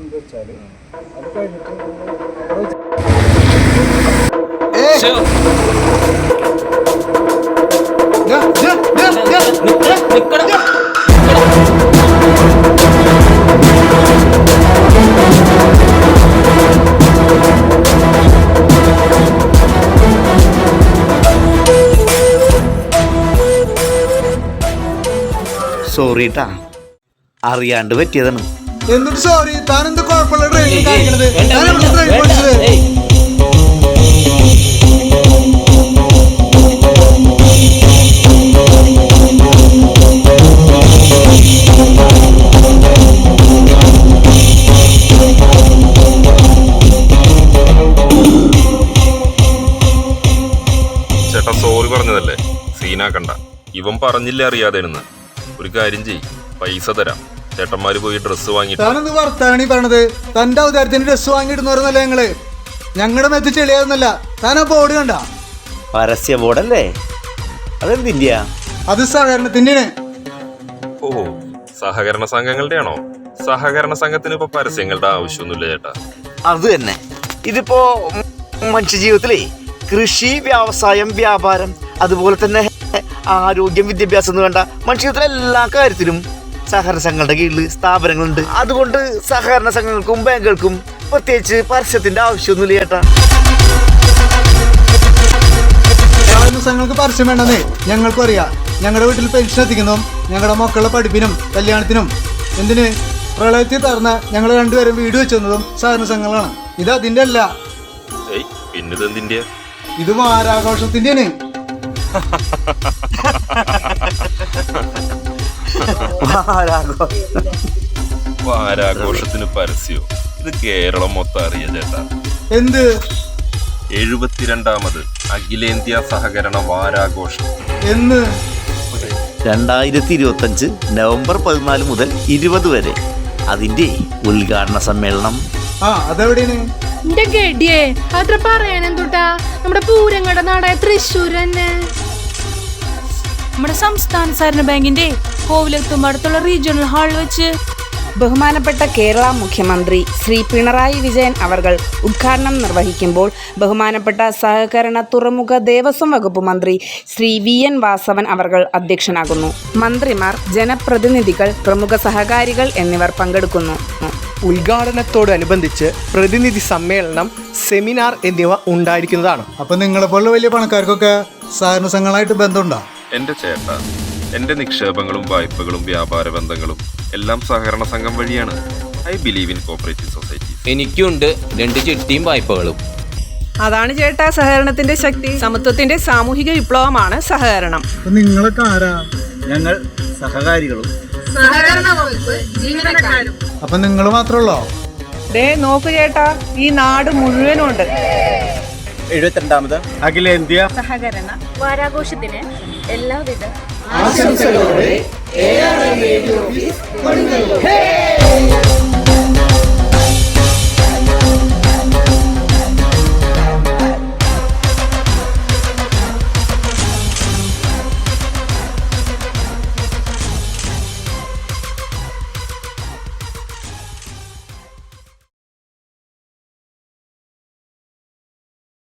എന്ത് വെച്ചാൽ അത് കഴിഞ്ഞിട്ട്. സോറി അറിയാണ്ട് പറ്റിയതാണ്. എന്നിട്ട് സോറി താൻ എന്ത് കുഴപ്പമുള്ള ഡ്രൈവിംഗ് കാണിക്കണത്? ഞാൻ വേണ്ട, ഡ്രൈവ് പഠിച്ചത് ചേട്ടാ സോറി പറഞ്ഞതല്ലേ? സീനാക്കണ്ട ഇവൻ പറഞ്ഞില്ല അറിയാതെ ഒരു കാര്യം ചെയ് പൈസ തരാം. ചേട്ടന്മാര് പോയി ഡ്രസ്സ് വാങ്ങിട്ട് താനെന്ത് വർത്താനാണ് ഈ പറഞ്ഞത് തന്റെ അവതാരത്തിന് ഡ്രസ് വാങ്ങിയിടുന്നവരെന്നല്ല ഞങ്ങൾ? ഞങ്ങളുടെ മേത്ത് ചെളിയാവുന്നല്ല താൻ ആ ബോർഡ് കണ്ട? പരസ്യ ബോർഡല്ലേ? അതെന്തിന്റെയ അത് സഹകരണത്തിന്റെ ഓ സഹകരണ സംഘങ്ങളുടെ ആണോ സഹകരണ സംഘത്തിന് ഇപ്പൊ പരസ്യങ്ങളുടെ ആവശ്യമൊന്നുമില്ല ചേട്ടാ. അത് തന്നെ. ഇതിപ്പോ മനുഷ്യ ജീവിതത്തിലേ കൃഷി വ്യവസായം വ്യാപാരം അതുപോലെ തന്നെ ആരോഗ്യം വിദ്യാഭ്യാസം എന്ന് വേണ്ട മനുഷ്യ ജീവിതത്തിലെ എല്ലാ കാര്യത്തിലും സഹകരണ സംഘങ്ങളുടെ കീഴിൽ സ്ഥാപനങ്ങളുണ്ട്. അതുകൊണ്ട് സഹകരണ സംഘങ്ങൾക്കും ബാങ്കുകൾക്കും പ്രത്യേകിച്ച് പരസ്യത്തിന്റെ ആവശ്യമൊന്നുമില്ല ചേട്ടാ. ദിവസങ്ങൾക്ക് പരസ്യം വേണ്ടെന്നേ ഞങ്ങൾക്കും അറിയാം. ഞങ്ങളുടെ വീട്ടിൽ പെൻഷൻ എത്തിക്കുന്നതും ഞങ്ങളുടെ മക്കളുടെ പഠിപ്പിനും കല്യാണത്തിനും എന്തിന്? പ്രളയത്തിൽ തറന്ന ഞങ്ങൾ രണ്ടുപേരും വീട് വെച്ചതും സഹകരണ സംഘങ്ങളാണ്. ഇത് അതിന്റെ അല്ല. ഇത് വാരാഘോഷത്തിന്റെയാണ്. വാരാഘോഷത്തിന് പരസ്യോ. ഇത് കേരളം മൊത്തം അറിയാം ചേട്ടാ എന്ത്? എഴുപത്തിരണ്ടാമത് അഖിലേന്ത്യാ സഹകരണ വാരാഘോഷം. എന്ന്? രണ്ടായിരത്തി ഇരുപത്തഞ്ച് നവംബർ പതിനാല് മുതൽ ഇരുപത് വരെ. അതിന്റെ ഉദ്ഘാടന സമ്മേളനം. ആ അതെവിടെയാണ്? എന്റെ ഗഡിയെ അത്ര പറയാനെന്തുട്ടാ നമ്മുടെ പൂരങ്ങളുടെ നാടായ തൃശ്ശൂർ തന്നെ നമ്മുടെ സംസ്ഥാന സഹകരണ ബാങ്കിന്റെ കോവിലത്തും അടുത്തുള്ള റീജിയണൽ ഹാളിൽ വെച്ച്. ബഹുമാനപ്പെട്ട കേരള മുഖ്യമന്ത്രി ശ്രീ പിണറായി വിജയൻ അവർകൾ ഉദ്ഘാടനം നിർവഹിക്കുമ്പോൾ ബഹുമാനപ്പെട്ട സഹകരണ തുറമുഖ ദേവസ്വം വകുപ്പ് മന്ത്രി ശ്രീ വി എൻ വാസവൻ അവർകൾ അധ്യക്ഷനാകുന്നു. മന്ത്രിമാർ ജനപ്രതിനിധികൾ പ്രമുഖ സഹകാരികൾ എന്നിവർ പങ്കെടുക്കുന്നു. ഉദ്ഘാടനത്തോടനുബന്ധിച്ച് പ്രതിനിധി സമ്മേളനം സെമിനാർ എന്നിവ ഉണ്ടായിരിക്കുന്നതാണ്. അപ്പൊ നിങ്ങളെ പോലുള്ള വലിയ പണക്കാർക്കൊക്കെ സഹകരണ സംഘങ്ങളായിട്ട് ബന്ധമുണ്ടോ? എന്റെ ചേട്ട എന്റെ നിക്ഷേപങ്ങളും വായ്പകളും വ്യാപാര ബന്ധങ്ങളും എല്ലാം സഹകരണ സംഘം വഴിയാണ് I believe in cooperative society. എനിക്കുണ്ട് രണ്ട് ചിട്ടിയും വായ്പകളും. അതാണ് ചേട്ടാ സഹകരണത്തിന്റെ ശക്തി. സമത്വത്തിന്റെ സാമൂഹിക വിപ്ലവമാണ് സഹകരണം. നിങ്ങളൊക്കെ ആരാ? ഞങ്ങൾ സഹകാരികളും. അപ്പൊ നിങ്ങൾ മാത്രമല്ലോ ദേ നോക്കു ചേട്ടാ ഈ നാട് മുഴുവനുണ്ട്. എഴുപത്തിരണ്ടാമത്. അഖിലേന്ത്യാ സഹകരണ വാരാഘോഷത്തിന് എല്ലാവിധ ആശംസകളോടെ